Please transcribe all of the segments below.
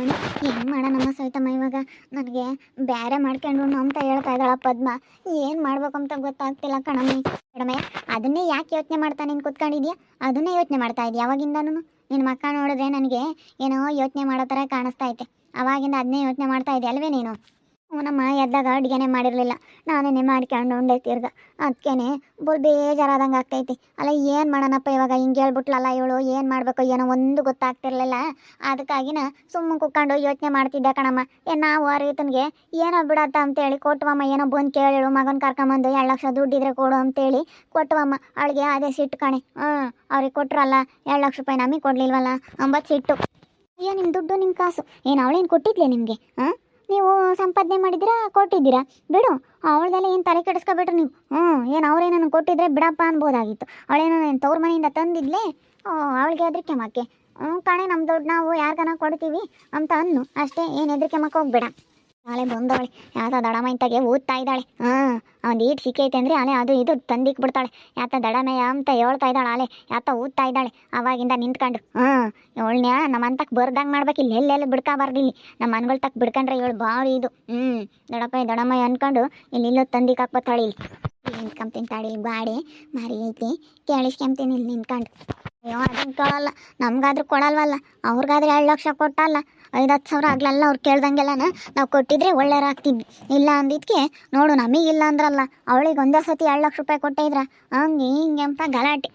ಏನು ಮಾಡೋಣಮ್ಮ ಸವಿತಮ್ಮ ಇವಾಗ? ನನಗೆ ಬೇರೆ ಮಾಡ್ಕೊಂಡು ಅಂತ ಹೇಳ್ತಾ ಇದ್ದಾಳ ಪದ್ಮ. ಏನು ಮಾಡ್ಬೇಕು ಅಂತ ಗೊತ್ತಾಗ್ತಿಲ್ಲ ಕಣಮ್ಮ. ಮೇಡಮೇ ಅದನ್ನೇ ಯಾಕೆ ಯೋಚನೆ ಮಾಡ್ತಾ ನೀನು ಕುತ್ಕೊಂಡಿದ್ಯಾ? ಅದನ್ನೇ ಯೋಚನೆ ಮಾಡ್ತಾ ಇದೀಯ ಅವಾಗಿಂದನೂ? ನಿನ್ನ ಮಕ್ಕ ನೋಡಿದ್ರೆ ನನಗೆ ಏನೋ ಯೋಚನೆ ಮಾಡೋ ಥರ ಕಾಣಿಸ್ತಾ ಐತೆ. ಅವಾಗಿಂದ ಅದನ್ನೇ ಯೋಚನೆ ಮಾಡ್ತಾ ಇದೆಯಾ ಅಲ್ವೇ ನೀನು? ನಮ್ಮ ಎದ್ದಾಗ ಅಡುಗೆನೇ ಮಾಡಿರಲಿಲ್ಲ. ನಾನೇನೆ ಮಾಡ್ಕೊಂಡು ಉಂಡೆ ತಿರ್ಗ. ಅದಕ್ಕೇನೆ ಬುಲ್ ಬೇಜಾರಾದಂಗೆ ಆಗ್ತೈತಿ. ಅಲ್ಲ ಏನು ಮಾಡೋಣಪ್ಪ ಇವಾಗ? ಹಿಂಗೆ ಹೇಳ್ಬಿಟ್ಲಲ್ಲ ಇವಳು, ಏನು ಮಾಡಬೇಕು ಏನೋ ಒಂದು ಗೊತ್ತಾಗ್ತಿರ್ಲಿಲ್ಲ. ಅದಕ್ಕಾಗಿನ ಸುಮ್ಮನೆ ಕುತ್ಕೊಂಡು ಯೋಚನೆ ಮಾಡ್ತಿದ್ದೆ ಕಣಮ್ಮ. ಏನು ನಾವು ಆ ರೈತನಿಗೆ ಏನೋ ಬಿಡತ್ತ ಅಂತೇಳಿ ಕೊಟ್ಟವಮ್ಮ, ಏನೋ ಬಂದು ಕೇಳಿಳು, ಮಗನ ಕರ್ಕೊಂಬಂದು ಎರಡು ಲಕ್ಷ ದುಡ್ಡಿದ್ರೆ ಕೊಡು ಅಂತೇಳಿ ಕೊಟ್ಟವಮ್ಮ. ಅವಳಿಗೆ ಅದೇ ಸಿಟ್ಟು ಕಣೆ. ಹ್ಞೂ ಅವ್ರಿಗೆ ಕೊಟ್ರಲ್ಲ ಎರಡು ಲಕ್ಷ ರೂಪಾಯಿ ನಮಗೆ ಕೊಡಲಿಲ್ವಲ್ಲ? ಅಂಬತ್ತು ಸಿಟ್ಟು. ಅಯ್ಯೋ ನಿಮ್ಮ ದುಡ್ಡು ನಿಮ್ಮ ಕಾಸು. ಏನು ಅವಳೇನು ಕೊಟ್ಟಿದ್ಲೆ ನಿಮಗೆ? ಹಾಂ ನೀವು ಸಂಪಾದನೆ ಮಾಡಿದ್ದೀರಾ, ಕೊಟ್ಟಿದ್ದೀರಾ? ಬಿಡು, ಅವಳದೆಲ್ಲ ಏನು ತಲೆ ಕೆಡಿಸ್ಕೊಬೇಡ್ರಿ ನೀವು. ಹ್ಞೂ ಏನು ಅವ್ರೇನನ್ನು ಕೊಟ್ಟಿದ್ರೆ ಬಿಡಪ್ಪ ಅನ್ಬೋದಾಗಿತ್ತು. ಅವಳೇನೋ ತವ್ರ ಮನೆಯಿಂದ ತಂದಿದ್ಲೇ? ಅವಳಿಗೆ ಹೆದರಿಕೆ ಮಾಕೆ ಹ್ಞೂ ಕಣೆ ನಮ್ಮ ದುಡ್ಡು ನಾವು ಯಾರಿಗಾನ ಕೊಡ್ತೀವಿ ಅಂತ ಅನ್ನು. ಅಷ್ಟೇ, ಏನು ಹೆದರಿಕೆ ಮಕ್ಕ ನಾಳೆ ಬಂದವಳೆ. ಯಾತ ದಡಮೈಂತಾಗೆ ಊದ್ತಾ ಇದ್ದಾಳೆ. ಹಾಂ, ಅವ್ನು ಈಟ್ ಸಿಕ್ಕೈತೆ ಅಂದರೆ ಆಲೆ ಅದು ಇದು ತಂದಿಕ್ ಬಿಡ್ತಾಳೆ. ಯಾತ ದಡಮಯ ಅಂತ ಹೇಳ್ತಾ ಇದ್ದಾಳೆ ಆಲೆ ಯಾತ ಊದ್ತಾ ಇದ್ದಾಳೆ. ಅವಾಗಿಂದ ನಿಂತ್ಕೊಂಡು. ಹಾಂ ಇವಳನ್ನ ನಮ್ಮಂತಕ್ಕೆ ಬರ್ದಂಗೆ ಮಾಡ್ಬೇಕು ಇಲ್ಲಿ. ಎಲ್ಲೆಲ್ಲಿ ಬಿಡ್ಕೋಬಾರ್ದು ಇಲ್ಲಿ. ನಮ್ಮ ಮನ್ಗಳ ತಕ್ಕ ಬಿಡ್ಕೊಂಡ್ರೆ ಇವಳು ಭಾರಿ ಇದು. ಹ್ಞೂ ದಡಪ್ಪ ದಡಮಯ ಅನ್ಕೊಂಡು ಇಲ್ಲಿ ತಂದಿಕ್ ಹಾಕ್ಬತ್ತಾಳೆ ಇಲ್ಲಿ ಇಲ್ಲಿ. ನಿಂತ್ಕೊಂತೀನಿ ತಾಡಿ ಬಾಡಿ. ಮಾರಿ ಐತಿ. ಕೇಳಿಸ್ಕೊಂತೀನಿ ಇಲ್ಲಿ ನಿಂತ್ಕೊಂಡು. ಅಯ್ಯೋ ಅದನ್ನು ಕೇಳಲ್ಲ. ನಮ್ಗಾದ್ರೂ ಕೊಡಲ್ವಲ್ಲ. ಅವ್ರಿಗಾದ್ರೆ ಎರಡು ಲಕ್ಷ ಕೊಟ್ಟಲ್ಲ. ಐದು ಹತ್ತು ಸಾವಿರ ಆಗ್ಲಲ್ಲ ಅವ್ರು ಕೇಳ್ದಂಗೆಲ್ಲನ ನಾವು ಕೊಟ್ಟಿದ್ರೆ ಒಳ್ಳೆಯರಾಗ್ತಿದ್ವಿ ಇಲ್ಲ ಅಂದಿದ್ಕೆ ನೋಡು ನಮಗಿಲ್ಲ ಅಂದ್ರಲ್ಲ. ಅವಳಿಗೆ ಒಂದೇ ಸತಿ ಎರಡು ಲಕ್ಷ ರೂಪಾಯಿ ಕೊಟ್ಟಿದ್ರ? ಹಂಗೆ ಹಿಂಗೆ ಅಂತ ಗಲಾಟೆ.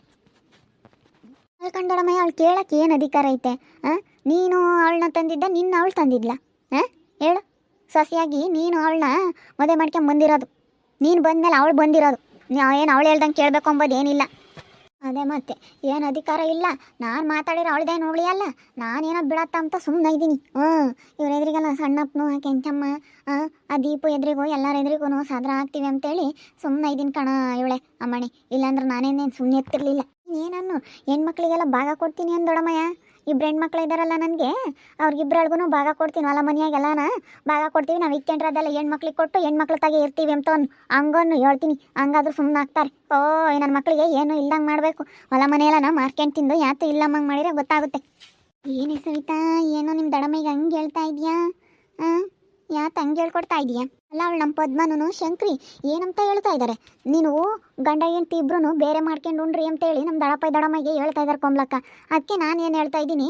ಕಣ್ದಡಮಯ್ಯ ಅವಳು ಕೇಳಕ್ಕೆ ಏನು ಅಧಿಕಾರ ಐತೆ? ಹಾಂ ನೀನು ಅವಳನ್ನ ತಂದಿದ್ದ, ನಿನ್ನ ಅವಳು ತಂದಿದ್ಲ? ಹಾಂ ಹೇಳು. ಸೊಸೆಯಾಗಿ ನೀನು ಅವಳನ್ನ ಮದುವೆ ಮಾಡ್ಕೊಂಡ್ ಬಂದಿರೋದು ನೀನು ಬಂದಮೇಲೆ ಅವಳು ಬಂದಿರೋದು. ಏನು ಅವಳು ಹೇಳ್ದಂಗೆ ಕೇಳಬೇಕು ಅಂಬೋದು ಏನಿಲ್ಲ. ಅದೇ ಮತ್ತೆ, ಏನು ಅಧಿಕಾರ ಇಲ್ಲ? ನಾನು ಮಾತಾಡಿರೋ ಅವಳದೇನು ಅಲ್ಲ? ನಾನೇನೋ ಬಿಡತ್ತ ಅಂತ ಸುಮ್ಮನೆ ಇದ್ದೀನಿ. ಹ್ಞೂ, ಇವ್ರ ಎದುರಿಗೆಲ್ಲ ಸಣ್ಣಪ್ಪನು, ಕೆಂಚಮ್ಮ, ಆ ದೀಪು ಎದುರಿಗೂ, ಎಲ್ಲರ ಎದುರಿಗೂ ಸಾದ್ರ ಆಗ್ತೀವಿ ಅಂತೇಳಿ ಸುಮ್ಮನೆ ಇದ್ದೀನಿ ಕಣ ಇವಳೆ, ಅಮ್ಮಣಿ. ಇಲ್ಲಾಂದ್ರೆ ನಾನೇನೇನು ಸುಮ್ಮನೆ ಎತ್ತಿರಲಿಲ್ಲ. ಏನನ್ನು? ಹೆಣ್ಮಕ್ಳಿಗೆಲ್ಲ ಭಾಗ ಕೊಡ್ತೀನಿ ಅಂದ್ ಇಬ್ರು ಹೆಣ್ಮಕ್ಳು ಇದ್ದಾರಲ್ಲ ನನಗೆ ಅವ್ರಿಗಿಬ್ರಳ್ಗೂ ಭಾಗ ಕೊಡ್ತೀನಿ ಹೊಲ ಮನೆಯಾಗೆಲ್ಲನ? ಭಾಗ ಕೊಡ್ತೀವಿ, ನಾವು ಇಕ್ಕೊಂಡ್ರೆ ಅದೆಲ್ಲ ಹೆಣ್ಮಕ್ಳಿಗೆ ಕೊಟ್ಟು ಹೆಣ್ಮಕ್ಳ ತಾಗೆ ಇರ್ತೀವಿ ಅಂತ ಒಂದು ಹಂಗನ್ನು ಹೇಳ್ತೀನಿ. ಹಂಗಾದ್ರೂ ಸುಮ್ಮನೆ ಆಗ್ತಾರೆ. ಓ ನನ್ನ ಮಕ್ಕಳಿಗೆ ಏನು ಇಲ್ದಂಗೆ ಮಾಡಬೇಕು. ಹೊಲ ಮನೆಯೆಲ್ಲ ಮಾರ್ಕೆಂಡ್ ತಿಂದು ಯಾತು ಇಲ್ಲಮ್ಮಂಗೆ ಮಾಡಿದ್ರೆ ಗೊತ್ತಾಗುತ್ತೆ. ಏನೇ ಸವಿತಾ, ಏನೋ ನಿಮ್ಮ ದಡಮೆಗೆ ಹಂಗೆ ಹೇಳ್ತಾ ಇದೆಯಾ? ಹಾಂ ಯಾತು ಹಂಗೆ ಹೇಳ್ಕೊಡ್ತಾ ಇದೀಯಾ? ಅಲ್ಲ ನಮ್ಮ ಪದ್ಮನೂ ಶಂಕ್ರಿ, ಏನಂತ ಹೇಳ್ತಾ ಇದ್ದಾರೆ ನೀನು ಗಂಡ ಹೆಂಡ್ತಿ ಇಬ್ರು ಬೇರೆ ಮಾಡ್ಕೊಂಡು ಉಣ್ರಿ ಅಂತೇಳಿ ನಮ್ಮ ದಡಪ್ಪ ದಡಮ್ಮಗೆ ಹೇಳ್ತಾ ಇದ್ದಾರೆ ಕೊಂಬ್ಲಕ್ಕ ಅದಕ್ಕೆ ನಾನು ಏನು ಹೇಳ್ತಾ ಇದ್ದೀನಿ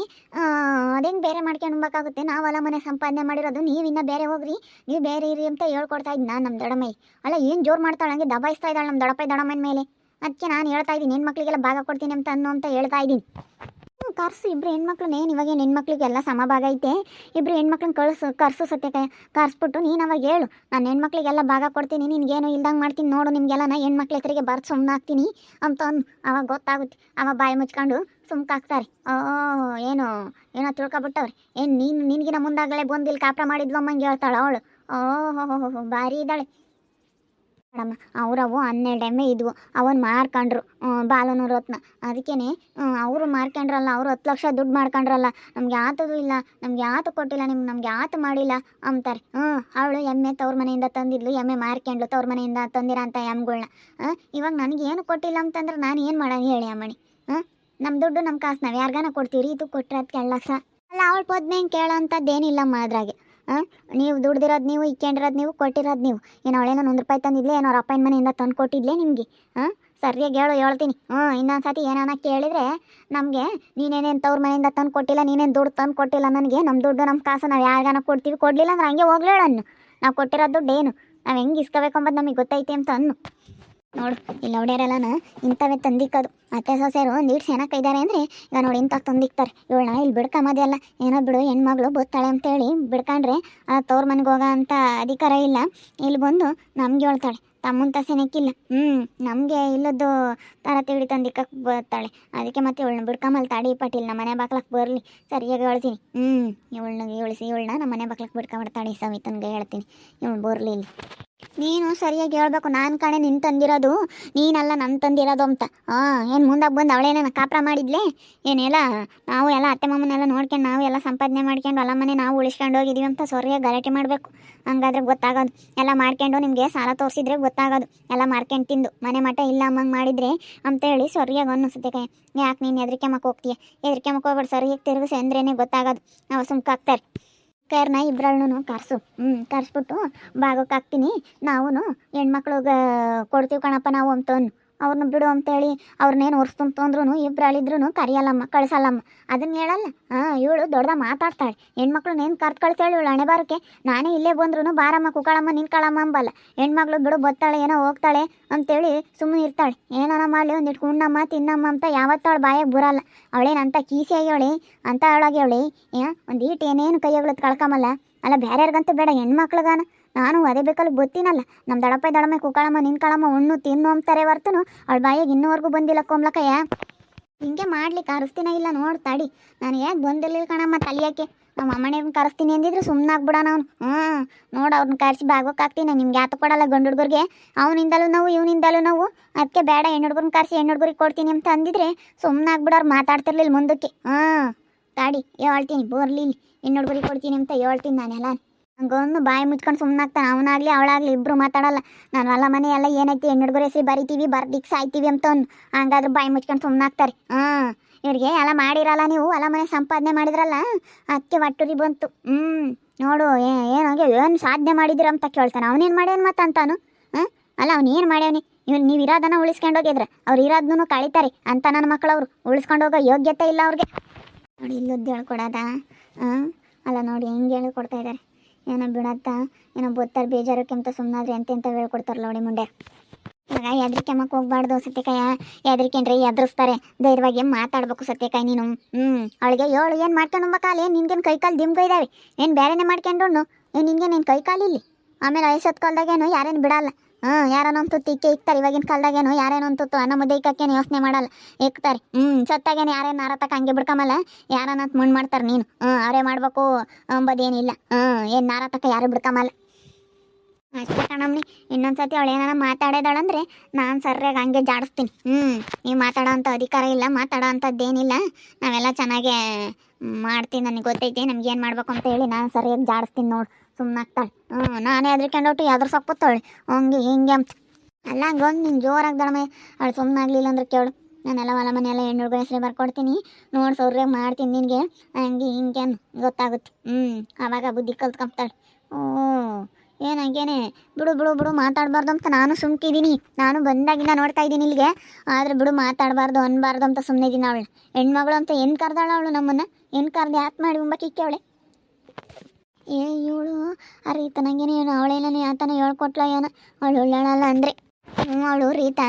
ಅದೇನು ಬೇರೆ ಮಾಡ್ಕೊಂಡು ಉಣ್ಬೇಕಾಗುತ್ತೆ ನಾವು ಮನೆ ಸಂಪಾದನೆ ಮಾಡಿರೋದು, ನೀವು ಇನ್ನೂ ಬೇರೆ ಹೋಗ್ರಿ, ನೀವು ಬೇರೆ ಇರಿ ಅಂತ ಹೇಳ್ಕೊಡ್ತಾ ಇದ್ದೀನಿ ನಾನು ನಮ್ಮ ದಡಮೈ ಅಲ್ಲ ಏನು ಜೋರು ಮಾಡ್ತಾಳೆ ಹಂಗೆ ದಬಾಯಿಸ್ತಾ ಇದ್ದಾಳೆ ನಮ್ಮ ದಡಪ್ಪ ದಡಮ್ಮನ ಮೇಲೆ? ಅದಕ್ಕೆ ನಾನು ಹೇಳ್ತಾ ಇದ್ದೀನಿ, ಹೆಣ್ಮಕ್ಳಿಗೆಲ್ಲ ಭಾಗ ಕೊಡ್ತೀನಿ ಅಂತ ಅನ್ನು ಅಂತ ಹೇಳ್ತಾ ಇದ್ದೀನಿ. ಕರ್ಸು, ಇಬ್ರು ಹೆಣ್ಮಕ್ಳನ್ನೇ. ಇವಾಗೇನು ಹೆಣ್ಮಕ್ಳಿಗೆಲ್ಲ ಸಮಭಾಗ ಐತೆ. ಇಬ್ರು ಹೆಣ್ಮಕ್ಳನ್ನ ಕಳಿಸು, ಕರ್ಸು ಸತ್ಯ ಕರ್ಸ್ಬಿಟ್ಟು ನೀನು ಅವಾಗ ಹೇಳು. ನಾನು ಹೆಣ್ಮಕ್ಳಿಗೆಲ್ಲ ಭಾಗ ಕೊಡ್ತೀನಿ, ನಿನಗೇನು ಇಲ್ದಂಗೆ ಮಾಡ್ತೀನಿ ನೋಡು ನಿಮಗೆಲ್ಲ. ನಾ ಹೆಣ್ಮಕ್ಳ ಹೆಸರಿಗೆ ಬರ್ದು ಸುಮ್ಮನೆ ಹಾಕ್ತೀನಿ ಅಂತ ಅವಾಗ ಗೊತ್ತಾಗುತ್ತೆ. ಅವಾಗ ಬಾಯಿ ಮುಚ್ಕೊಂಡು ಸುಮ್ಕಾಗ್ತಾರೆ ಓ, ಏನು, ಏನೋ ತಿಳ್ಕೊಬಿಟ್ಟವ್ರೆ. ಏನು ನೀನು, ನಿನಗಿನ ಮುಂದಾಗಲೇ ಬಂದು ಇಲ್ಲಿ ಕಾಪ್ರ ಮಾಡಿದ್ವಮ್ಮಂಗೆ ಹೇಳ್ತಾಳೆ ಅವಳು. ಓ ಹೋ ಹೋ ಭಾರಿ ಇದ್ದಾಳೆ. ಮೇಡಮ್ ಅವರವು ಹನ್ನೆರಡು ಎಮ್ಮೆ ಇದ್ವು. ಅವನ್ ಮಾರ್ಕೊಂಡ್ರು ಬಾಲನು ರತ್ನ ಅದಕ್ಕೇನೆ ಅವರು ಮಾರ್ಕೊಂಡ್ರಲ್ಲ, ಅವರು ಹತ್ತು ಲಕ್ಷ ದುಡ್ಡು ಮಾಡ್ಕೊಂಡ್ರಲ್ಲ, ನಮ್ಗೆ ಯಾತದು ಇಲ್ಲ, ನಮ್ಗೆ ಯಾತು ಕೊಟ್ಟಿಲ್ಲ ನಿಮ್ಗೆ ನಮ್ಗೆ ಯಾತು ಮಾಡಿಲ್ಲ ಅಂತಾರೆ ಹ್ಞೂ ಅವಳು ಎಮ್ಮೆ ತವ್ರ ಮನೆಯಿಂದ ತಂದಿದ್ಲು ಎಮ್ಮೆ ಮಾರ್ಕೊಂಡ್ಲು ತವ್ರ ಮನೆಯಿಂದ ತಂದಿರೋಂಥ ಎಮ್ಗಳ್ನ ಇವಾಗ ನನಗೆ ಏನು ಕೊಟ್ಟಿಲ್ಲ ಅಂತಂದ್ರೆ ನಾನು ಏನು ಮಾಡೋಣ ಹೇಳಿ ಅಮ್ಮಣಿ? ಹಾಂ ನಮ್ಮ ದುಡ್ಡು ನಮ್ಮ ಕಾಸು ನಾವು ಯಾರ್ಗಾನ ಕೊಡ್ತೀವಿ ಇದು ಕೊಟ್ಟರೆ ಅದಕ್ಕೆ ಎರಡು ಲಕ್ಷ. ಅಲ್ಲ, ಅವಳು ಪದ್ಮೆ ಕೇಳೋ ಅಂಥದ್ದೇನಿಲ್ಲಮ್ಮ ಅದ್ರಾಗೆ. ನೀವು ದುಡ್ದಿರೋದು ನೀವು, ಇಕ್ಕೊಂಡಿರೋದು ನೀವು, ಕೊಟ್ಟಿರೋದು ನೀವು. ಏನು ಅವಳೇನೋ ಒಂದು ರೂಪಾಯಿ ತಂದಿದ್ಲೆ, ಏನೋ ಅವ್ರ ಅಪ್ಪನ ಮನೆಯಿಂದ ತಂದು ಕೊಟ್ಟಿದ್ಲೆ ನಿಮಗೆ. ಹಾಂ ಸರಿಯಾಗಿ ಹೇಳು, ಹೇಳ್ತೀನಿ. ಹ್ಞೂ ಇನ್ನೊಂದು ಸತಿ ಏನಾನ ಕೇಳಿದರೆ ನಮಗೆ ನೀನೇನೇನು ತವ್ರ ಮನೆಯಿಂದ ತಂದು ಕೊಟ್ಟಿಲ್ಲ, ನೀನೇನು ದುಡ್ಡು ತಂದು ಕೊಟ್ಟಿಲ್ಲ ನನಗೆ. ನಮ್ಮ ದುಡ್ಡು ನಮ್ಮ ಕಾಸು ನಾವು ಯಾರಿಗಾನ ಕೊಡ್ತೀವಿ, ಕೊಡಲಿಲ್ಲ ಅಂದ್ರೆ ಹಂಗೆ ಹೋಗ್ಲೇಳನ್ನು ನಾವು ಕೊಟ್ಟಿರೋ ದುಡ್ಡು ಏನು? ನಾವು ಹೆಂಗೆ ಇಸ್ಕೋಬೇಕು ಅಂಬೋದು ನಮಗೆ ಗೊತ್ತೈತೆ ಅಂತ ಅನ್ನು. ನೋಡು ಇಲ್ಲಿ ಹೊಡ್ಯಾರೆಲ್ಲನ ಇಂಥವೇ ತಂದಿಕ್ಕದು. ಅತ್ತೆ ಸೊಸೆಯರು ನೀಟ್ಸ್ ಏನಕ್ಕೆ ಇದ್ದಾರೆ ಅಂದರೆ ಈಗ ನೋಡಿ ಇಂಥ ತಂದಿಕ್ತಾರೆ. ಇವಳನ್ನ ಇಲ್ಲಿ ಬಿಡ್ಕೊಂಬದೆಲ್ಲ ಏನೋ ಬಿಡು, ಹೆಣ್ಮಗಳು ಬತ್ತಾಳೆ ಅಂತೇಳಿ ಬಿಡ್ಕೊಂಡ್ರೆ, ಆ ತವ್ರ ಮನೆಗೆ ಹೋಗೋ ಅಂಥ ಅಧಿಕಾರ ಇಲ್ಲ. ಇಲ್ಲಿ ಬಂದು ನಮಗೆ ಹೇಳ್ತಾಳೆ ತಮ್ಮಂತ ಸೆನಕ್ಕಿಲ್ಲ ಹ್ಞೂ ನಮಗೆ ಇಲ್ಲದ್ದು ತರ ತಿಳಿ ತಂದಿಕ್ಕಕ್ಕೆ ಬರ್ತಾಳೆ ಅದಕ್ಕೆ ಮತ್ತೆ ಇವಳನ್ನ ಬಿಡ್ಕೊಂಬಲ್ಲಿ ತಾಡಿ ಪಟ್ಟಿಲ್ಲ ನಮ್ಮ ಮನೆ ಬಾಕ್ಲಕ್ಕೆ ಬರಲಿ. ಸರಿಯಾಗಿ ಹೇಳ್ತೀನಿ. ಹ್ಞೂ ಇವಳನ್ನ ಇಳಿಸಿ ಇವಳನ್ನ ನಮ್ಮ ಮನೆ ಬಾಕ್ಲಕ್ಕೆ ಬಿಡ್ಕೊಂಬಿಡ್ತಾಳೆ ಸವಿತನ್ಗೆ ಹೇಳ್ತೀನಿ. ಇವಳು ಬರಲಿ ಇಲ್ಲಿ. ನೀನು ಸರಿಯಾಗಿ ಹೇಳ್ಬೇಕು. ನಾನು ಕಾಣೆ ನಿನ್ ತಂದಿರೋದು. ನೀನಲ್ಲ ನನ್ನ ತಂದಿರೋದು ಅಂತ. ಹಾಂ ಏನು ಮುಂದಾಗಿ ಬಂದು ಅವಳೇನ ಕಾಪ್ರ ಮಾಡಿದ್ಲೆ? ಏನೆಲ್ಲ? ನಾವು ಎಲ್ಲ ಅತ್ತೆ ಮಾಮನೆಲ್ಲ ನೋಡ್ಕೊಂಡು ನಾವು ಎಲ್ಲ ಸಂಪಾದನೆ ಮಾಡ್ಕೊಂಡು ಹೊಲ ಮನೆ ನಾವು ಉಳಿಸ್ಕೊಂಡು ಹೋಗಿದ್ದೀವಿ ಅಂತ ಸರಿಯಾಗಿ ಗಲಾಟೆ ಮಾಡಬೇಕು. ಹಂಗಾದ್ರೆ ಗೊತ್ತಾಗೋದು. ಎಲ್ಲ ಮಾಡ್ಕೊಂಡು ನಿಮಗೆ ಸಾಲ ತೋರಿಸಿದ್ರೆ ಗೊತ್ತಾಗೋದು. ಎಲ್ಲ ಮಾಡ್ಕೊಂಡು ತಿಂದು. ಮನೆ ಮಠ ಇಲ್ಲ ಅಮ್ಮಂಗೆ ಮಾಡಿದ್ರೆ ಅಂತೇಳಿ ಸರಿಯಾಗಿ ಅನ್ನಿಸುತ್ತೆ ಕೈ ಯಾಕೆ ನೀನು ಎದ್ರಿಕೆ ಮಕ್ಕ ಹೋಗ್ತೀಯ? ಹೆದರಿಕೆ ಮಕ್ಕ ಹೋಗ್ಬೇಡ. ಸರಿಯಾಗಿ ತಿರುಗಿಸಿ ಅಂದ್ರೇ ಗೊತ್ತಾಗೋದು. ನಾವು ಸುಮ್ಕಾಗ್ತಾರೆ. ಅಕ್ಕಯ್ಯರನ್ನ ಇಬ್ಬರನ್ನು ಕರ್ಸು. ಹ್ಞೂ ಕರ್ಸ್ಬಿಟ್ಟು ಭಾಗಕ್ಕೆ ಹಾಕ್ತೀನಿ. ನಾವು ಹೆಣ್ಮಕ್ಳಿಗೆ ಕೊಡ್ತೀವಿ ಕಣಪ್ಪ ನಾವು ಅಂತವ್ನು ಅವ್ರನ್ನ ಬಿಡು ಅಂತೇಳಿ ಅವ್ರನ್ನೇನು ಒರೆಸ್ತಂತಂದ್ರೂ ಇಬ್ರು ಅಳಿದ್ರು ಕರಿಯಲ್ಲಮ್ಮ, ಕಳಿಸಲ್ಲಮ್ಮ. ಅದನ್ನ ಹೇಳಲ್ಲ. ಹಾಂ ಇವಳು ದೊಡ್ಡದ ಮಾತಾಡ್ತಾಳೆ. ಹೆಣ್ಮಕ್ಳನ್ನೇನು ಕರ್ತು ಕಳ್ತಾಳೆ ಇವಳು ಹಣೆ ಬಾರಕ್ಕೆ? ನಾನೇ ಇಲ್ಲೇ ಬಂದ್ರು ಬಾರಮ್ಮ ಕುಕ್ಕಳಮ್ಮ ನಿನ್ಕಳಮ್ಮ ಅಂಬಲ್ಲ. ಹೆಣ್ಮಕ್ಳು ಬಿಡು, ಬತ್ತಾಳೆ, ಏನೋ ಹೋಗ್ತಾಳೆ ಅಂತೇಳಿ ಸುಮ್ಮನೆ ಇರ್ತಾಳೆ. ಏನಾನ ಮಾಡಲಿ ಒಂದಿಟ್ಟು ಉಣ್ಣಮ್ಮ, ತಿನ್ನಮ್ಮ ಅಂತ ಯಾವತ್ತಾಳು ಬಾಯಾಗ ಬರಲ್ಲ. ಅವಳೇನಂತ ಕೀಸಿ ಆಗ್ಯವಳಿ? ಅಂತ ಅವಳಾಗ್ಯವಳಿ ಏ, ಒಂದು ಈಟ್ ಏನೇನು ಕೈಯಾಗ್ಲತ್ ಕಳ್ಕಮಲ್ಲ ಅಲ್ಲ ಬೇರೆಯವ್ರಿಗಂತೂ ಬೇಡ ಹೆಣ್ಮಕ್ಳಿಗಾನ. ನಾನು ಅದೇ ಬೇಕಲ್ಲಿ ಗೊತ್ತಿನಲ್ಲ. ನಮ್ಮ ದಡಪ್ಪ ದಡಮೆ ಕುಕ್ಕಳಮ್ಮ ನಿನ್ಕಳಮ್ಮ ಉಣ್ಣು ತಿನ್ನು ಅಂತಾರೆ ಹೊರ್ತನು ಅವಳ ಬಾಯಿಗೆ ಇನ್ನೂವರೆಗೂ ಬಂದಿಲ್ಲ ಕೋಮ್ಲಕ್ಕಯ್ಯ. ಹಿಂಗೆ ಮಾಡ್ಲಿಕ್ಕೆ ಕರೆಸ್ತೀನ ಇಲ್ಲ ನೋಡು ತಡಿ. ನಾನು ಯಾಕೆ ಬಂದಿರ್ಲಿಲ್ಲ ಕಣಮ್ಮ ತಲಿಯಕ್ಕೆ ನಮ್ಮ ಅಮ್ಮನೇರ್ನ ಕರೆಸ್ತೀನಿ ಅಂದಿದ್ರೆ ಸುಮ್ಮನಾಗ್ಬಿಡ ನಾನು ಹ್ಞೂ ನೋಡು ಅವ್ರನ್ನ ಕರೆಸಿ ಬಾಗೋಕ್ಕಾಗ್ತೀನಿ ನಿಮ್ಗೆ ಯಾತ ಕೊಡಲ್ಲ ಗಂಡು ಹುಡುಗರಿಗೆ? ಅವನಿಂದಲೂ ನಾವು, ಇವನಿಂದಲೂ ನಾವು. ಅದಕ್ಕೆ ಬೇಡ, ಹೆಣ್ಣು ಹುಡುಗರನ್ನ ಕರೆಸಿ ಹೆಣ್ಣು ಹುಡುಗರಿಗೆ ಕೊಡ್ತೀನಿ ಅಂತ ಅಂದಿದ್ರೆ ಸುಮ್ಮನಾಗ್ಬಿಡೋರು ಮಾತಾಡ್ತಿರ್ಲಿಲ್ಲ ಮುಂದಕ್ಕೆ. ಹಾಂ ತಾಡಿ, ಹೇಳ್ತೀನಿ, ಬೋರ್ಲಿ ಹೆಣ್ಣು ಹುಡುಗರಿಗೆ ಕೊಡ್ತೀನಿ ಅಂತ ಹೇಳ್ತೀನಿ ನಾನೆಲ್ಲ. ಹಂಗೊಂದು ಬಾಯಿ ಮುಚ್ಕೊಂಡು ಸುಮ್ಮನಾಗ್ತಾನೆ ಅವನಾಗ್ಲಿ, ಅವಳಾಗ್ಲಿ, ಇಬ್ರು ಮಾತಾಡಲ್ಲ. ನಾನು ಅಲ್ಲ ಮನೆ ಎಲ್ಲ ಏನೈತಿ, ಹೆಣ್ಣು ಹುಡುಗರ ಹೆಸರು ಬರಿತೀವಿ ಬರ್ದಿಕ್ ಸಾಯ್ತೀವಿ ಅಂತ ಒಂದು ಹಂಗಾದ್ರೆ ಬಾಯಿ ಮುಚ್ಕೊಂಡು ಸುಮ್ಮನಾಗ್ತಾರೆ ಹಾಂ, ಇವ್ರಿಗೆ ಎಲ್ಲ ಮಾಡಿರಲ್ಲ ನೀವು ಅಲ್ಲ ಮನೆ ಸಂಪಾದನೆ ಮಾಡಿದ್ರಲ್ಲ ಅದಕ್ಕೆ ಒಟ್ಟುರಿ ಬಂತು. ಹ್ಞೂ ನೋಡು ಏನಾಗೆ ಏನು ಸಾಧನೆ ಮಾಡಿದಿರ ಅಂತ ಕೇಳ್ತಾನೆ. ಅವನೇನು ಮಾಡ್ಯಾನ ಮತ್ತೆ ಅಂತಾನು? ಹಾಂ, ಅಲ್ಲ, ಅವ್ನು ಏನು ಮಾಡ್ಯಾವನಿ ಇವ್ನು ನೀವು ಇರೋದನ್ನ ಉಳಿಸ್ಕೊಂಡು ಹೋಗಿದ್ರೆ. ಅವ್ರು ಇರೋದನ್ನು ಕಳೀತಾರೆ. ಅಂತ ನನ್ನ ಮಕ್ಳವ್ರು ಉಳಿಸ್ಕೊಂಡು ಹೋಗೋ ಯೋಗ್ಯತೆ ಇಲ್ಲ ಅವ್ರಿಗೆ. ನೋಡಿ ಇಲ್ಲದ್ದು ಹೇಳ್ಕೊಡೋದಾ? ಹಾಂ, ಅಲ್ಲ ನೋಡಿ, ಹೆಂಗೆ ಹೇಳ್ಕೊಡ್ತಾ ಇದ್ದಾರೆ ಏನೋ ಬಿಡತ್ತ? ಏನೋ ಬೊತ್ತಾರ ಬೇಜಾರು ಕೆಮ್ತ ಸುಮ್ಮನಾದ್ರೆ ಅಂತ ಎಂತ ಹೇಳ್ಕೊಡ್ತಾರಲ್ಲ ನೋಡಿ ಮುಂಡೆ. ಇವಾಗ ಎದ್ರಿಕೆ ಅಮ್ಮಕ್ಕೆ ಹೋಗ್ಬಾರ್ದು ಸತ್ಯಕಾಯ ಎದ್ರಿಕೆಂಡ್ರೆ ಎದುರಿಸ್ತಾರೆ. ಧೈರ್ಯವಾಗಿ ಮಾತಾಡ್ಬೇಕು ಸತ್ಯಕಾಯಿ ನೀನು. ಹ್ಞೂ ಅವಳಿಗೆ ಏಳು ಏನು ಮಾಡ್ಕೊಂಡು ಕಾಲು? ಏನು ನಿನ್ಗೇನು ಕೈ ಕಾಲು ದಿಮ್ಗ ಇದ್ದಾವೆ ಏನು ಬೇರೆನೇ ಮಾಡ್ಕೊಂಡು ಏನು ನಿನ್ಗೆ ನೀನು ಕೈ ಕಾಲು ಇಲ್ಲಿ? ಆಮೇಲೆ ವಯಸ್ಸತ್ತು ಕಾಲದಾಗೇನು ಯಾರೇನು ಬಿಡಲ್ಲ. ಹಾಂ ಯಾರನೋ ಒಂದು ತುತ್ತು ಇಕ್ಕೆ ಇಕ್ತಾರೆ. ಇವಾಗಿನ ಕಾಲದಾಗೇನು ಯಾರೇನೋ ಒಂದು ತುತ್ತು ಅನ್ನ ಮುದ್ದೆ ಇಕ್ಕಕ್ಕೇನು ಯೋಚನೆ ಮಾಡಲ್ಲ. ಇಕ್ತಾರೆ. ಹ್ಞೂ ಸತ್ತಾಗೇನು ಯಾರೇನು ನಾರತಕ್ಕ ಹಂಗೆ ಬಿಡ್ಕಮಲ್ಲ. ಯಾರನ್ನ ಮುಂಡ್ ಮಾಡ್ತಾರೆ ನೀನು. ಹ್ಞೂ ಅವರೇ ಮಾಡ್ಬೇಕು ಅಂಬೋದೇನಿಲ್ಲ. ಹ್ಞೂ ಏನು ನಾರತಕ್ಕ ಯಾರು ಬಿಡ್ಕಮಲ್ಲ. ಅಷ್ಟೇ ಕಣಮ್ನಿ ಇನ್ನೊಂದ್ಸತಿ ಅವಳು ಏನಾರ ಮಾತಾಡೋದಾಳಂದ್ರೆ ನಾನು ಸರ್ಯಾಗಿ ಹಂಗೆ ಜಾಡಿಸ್ತೀನಿ. ಹ್ಞೂ ನೀವು ಮಾತಾಡೋ ಅಂಥ ಅಧಿಕಾರ ಇಲ್ಲ ಮಾತಾಡೋ ಅಂಥದ್ದೇನಿಲ್ಲ ನಾವೆಲ್ಲ ಚೆನ್ನಾಗೇ ಮಾಡ್ತೀನಿ ನನಗೆ ಗೊತ್ತೈತಿ, ನಮ್ಗೆ ಏನು ಮಾಡ್ಬೇಕು ಅಂತ ಹೇಳಿ ನಾನು ಸರಿಯಾಗಿ ಜಾಡಿಸ್ತೀನಿ ನೋಡು. ಸುಮ್ಮನಾಗ್ತಾಳೆ ಹ್ಞೂ ನಾನೇ ಹೆದರ್ಕೊಂಡೋಟು ಯಾವ್ದ್ರ ಸಪ್ಪತ್ತಾಳೆ ಹಂಗೆ ಹಿಂಗೆ. ಅಂತ ಅಲ್ಲ ಗೊಂದು ನೀನು ಜೋರಾಗಿ ದಡಮೆ. ಸುಮ್ಮನೆ ಆಗಲಿಲ್ಲ ಅಂದ್ರೆ ಕೇಳು. ನಾನೆಲ್ಲ ಹೊಲ ಮನೆಯೆಲ್ಲ ಹೆಣ್ಣು ಹುಡುಗ ಹೆಸರು ಬರ್ಕೊಡ್ತೀನಿ. ನೋಡಿ ಸೌರ್ಯಾಗ ಮಾಡ್ತೀನಿ ನಿನಗೆ. ಹಂಗೆ ಹಿಂಗೆ ಗೊತ್ತಾಗುತ್ತೆ. ಹ್ಞೂ ಆವಾಗ ಬುದ್ಧಿ ಕಲ್ತ್ಕೊಂಬ್ತಾಳೆ. ಓ, ಏನು ಹಂಗೇನೆ? ಬಿಡು ಬಿಡು ಬಿಡು, ಮಾತಾಡಬಾರ್ದು ಅಂತ ನಾನು ಸುಮ್ಕಿದ್ದೀನಿ ನಾನು ಬಂದಾಗಿಂದ ನೋಡ್ತಾ ಇದ್ದೀನಿ ಇಲ್ಲಿಗೆ. ಆದರೆ ಬಿಡು, ಮಾತಾಡಬಾರ್ದು ಅನ್ಬಾರ್ದು ಅಂತ ಸುಮ್ಮನೆ ಇದ್ದೀನಿ ಅವಳು. ಹೆಣ್ಮಗಳು ಅಂತ ಏನು ಕರ್ದಾಳ ಅವಳು ನಮ್ಮನ್ನು? ಏನು ಕರ್ದು? ಯಾಕೆ ಮಾಡಿ ಉಂಬಕ್ಕಿಕ್ಕೆ ಅವಳೆ ಏ, ಇವಳು ಅರೀತ ನಂಗೇನೆ ಏನು ಅವಳೇನೇನು ಯಾತನ ಹೇಳ್ಕೊಟ್ಲ ಏನೋ? ಅವಳು ಉಳ್ಳಾಳಲ್ಲ ಅಂದ್ರೆ. ಹ್ಞೂ ಅವಳು ರೀತಾ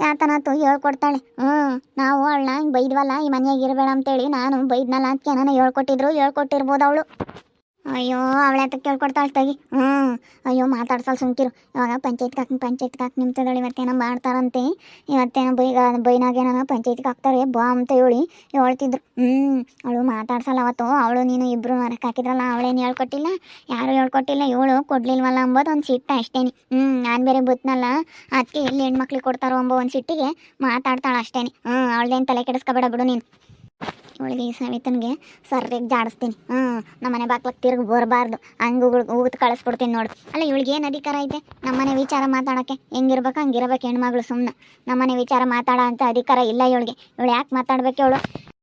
ಯಾತನಾತು ಹೇಳ್ಕೊಡ್ತಾಳೆ. ಹ್ಞೂ ನಾವು ಅವಳನ್ನ ಹಿಂಗೆ ಬೈದ್ವಲ್ಲ, ಈ ಮನೆಯಾಗ ಇರಬೇಡ ಅಂತೇಳಿ ನಾನು ಬೈದ್ನಲ್ಲ ಅಂತ ನಾನು ಹೇಳ್ಕೊಟ್ಟಿದ್ರು, ಹೇಳ್ಕೊಟ್ಟಿರ್ಬೋದು ಅವಳು. ಅಯ್ಯೋ, ಅವಳೆ ಅಂತ ಕೇಳ್ಕೊಡ್ತಾಳೆ ತಗಿ ಹ್ಞೂ ಅಯ್ಯೋ, ಮಾತಾಡ್ಸಲ್ ಸುಮ್ಕಿರು. ಇವಾಗ ಪಂಚಾಯತ್ಗೆ ಹಾಕಿ ಪಂಚಾಯತ್ಗೆ ಹಾಕಿ ನಿಮ್ತದಳು ಇವತ್ತೇನೋ ಮಾಡ್ತಾರಂತೆ. ಇವತ್ತೇನೋ ಬೈಗ ಬೈನಾಗೇನೋ ಪಂಚಾಯತ್ಗೆ ಹಾಕ್ತಾರೆ ಬಾ ಅಂತ ಹೇಳಿ ಹೇಳ್ತಿದ್ರು. ಹ್ಞೂ ಅವಳು ಮಾತಾಡ್ಸಲ್ಲ ಅವತ್ತು. ಅವಳು, ನೀನು ಇಬ್ಬರು ಮರಕ್ಕೆ ಹಾಕಿದ್ರಲ್ಲ, ಅವಳೇನು ಹೇಳ್ಕೊಟ್ಟಿಲ್ಲ? ಯಾರು ಹೇಳ್ಕೊಟ್ಟಿಲ್ಲ? ಇವಳು ಕೊಡ್ಲಿಲ್ವಲ್ಲ ಅಂಬೋದು ಒಂದು ಸಿಟ್ಟ ಅಷ್ಟೇನಿ. ಹ್ಞೂ ನಾನು ಬೇರೆ ಬತ್ನಲ್ಲ. ಅದಕ್ಕೆ ಎಲ್ಲಿ ಹೆಣ್ಮಕ್ಳಿಗೆ ಕೊಡ್ತಾರೋ ಅಂಬೋ ಒಂದು ಸಿಟ್ಟಿಗೆ ಮಾತಾಡ್ತಾಳೆ ಅಷ್ಟೇನಿ. ಹ್ಞೂ ಅವಳದೇನು ತಲೆ ಕೆಡಿಸ್ಕೊಬೇಡ ಬಿಡು ನೀನು. ಇವಳಿಗೆ ಈ ಸವಿತನಿಗೆ. ಸರ್ಯಾಗಿ ಜಾಡಿಸ್ತೀನಿ. ಹ್ಞೂ ನಮ್ಮನೆ ಬಾಕ್ಲಕ್ಕೆ ತಿರುಗಿ ಬರಬಾರ್ದು. ಹಂಗೆ ಉಗುತ್ ಕಳಿಸ್ಬಿಡ್ತೀನಿ ನೋಡು. ಅಲ್ಲ, ಇವಳಿಗೆ ಏನು ಅಧಿಕಾರ ಐತೆ? ನಮ್ಮನೆ ವಿಚಾರ ಮಾತಾಡೋಕ್ಕೆ ಹೆಂಗಿರ್ಬೇಕು, ಹಂಗಿರ್ಬೇಕು ಹೆಣ್ಮಗಳು ಸುಮ್ಮನೆ ನಮ್ಮನೆ ವಿಚಾರ ಮಾತಾಡೋ ಅಂತ ಅಧಿಕಾರ ಇಲ್ಲ ಇವಳಿಗೆ. ಇವಳು ಯಾಕೆ ಮಾತಾಡ್ಬೇಕು ಇವಳು?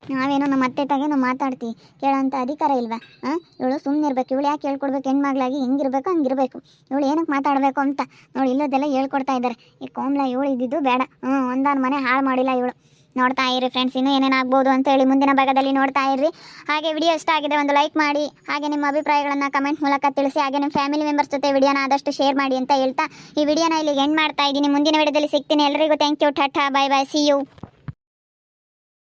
ನಾವೇನೋ ನಮ್ಮ ಅತ್ತೆ ತಾಗೇನೋ ಮಾತಾಡ್ತೀವಿ. ಕೇಳೋಂಥ ಅಧಿಕಾರ ಇಲ್ವಾ? ಹಾಂ, ಇವಳು ಸುಮ್ಮನೆ ಇರಬೇಕು. ಇವಳು ಯಾಕೆ ಹೇಳ್ಕೊಡ್ಬೇಕು? ಹೆಣ್ಮಗಳಾಗಿ ಹೆಂಗಿರ್ಬೇಕು, ಹಂಗಿರ್ಬೇಕು. ಇವಳು ಏನಕ್ಕೆ ಮಾತಾಡಬೇಕು ಅಂತ ನೋಡಿ ಇಲ್ಲದೆಲ್ಲ ಹೇಳ್ಕೊಡ್ತಾ ಇದ್ದಾರೆ. ಈ ಕೋಮ್ಲ ಇವಳು ಇದ್ದಿದ್ದು ಬೇಡ. ಹ್ಞೂ ಒಂದಾನ ಮನೆ ಹಾಳು ಮಾಡಿಲ್ಲ ಇವಳು. ನೋಡ್ತಾ ಇರಿ ಫ್ರೆಂಡ್ಸ್ ಇನ್ನೂ ಏನೇನಾಗ್ಬೋದು ಅಂತ ಹೇಳಿ ಮುಂದಿನ ಭಾಗದಲ್ಲಿ ನೋಡ್ತಾ ಇರ್ರಿ. ಹಾಗೆ ವಿಡಿಯೋ ಇಷ್ಟ ಆಗಿದೆ ಒಂದು ಲೈಕ್ ಮಾಡಿ, ಹಾಗೆ ನಿಮ್ಮ ಅಭಿಪ್ರಾಯಗಳನ್ನು ಕಮೆಂಟ್ ಮೂಲಕ ತಿಳಿಸಿ, ಹಾಗೆ ನಿಮ್ಮ ಫ್ಯಾಮಿಲಿ ಮೆಂಬರ್ಸ್ ಜೊತೆ ವಿಡಿಯೋನ ಆದಷ್ಟು ಶೇರ್ ಮಾಡಿ ಅಂತ ಹೇಳ್ತಾ ಈ ವಿಡಿಯೋನ ಇಲ್ಲಿಗೆ ಎಂಡ್ ಮಾಡ್ತಾ ಇದ್ದೀನಿ. ಮುಂದಿನ ವಿಡಿಯೋದಲ್ಲಿ ಸಿಗ್ತೀನಿ. ಎಲ್ಲರಿಗೂ thank you tata bye bye see you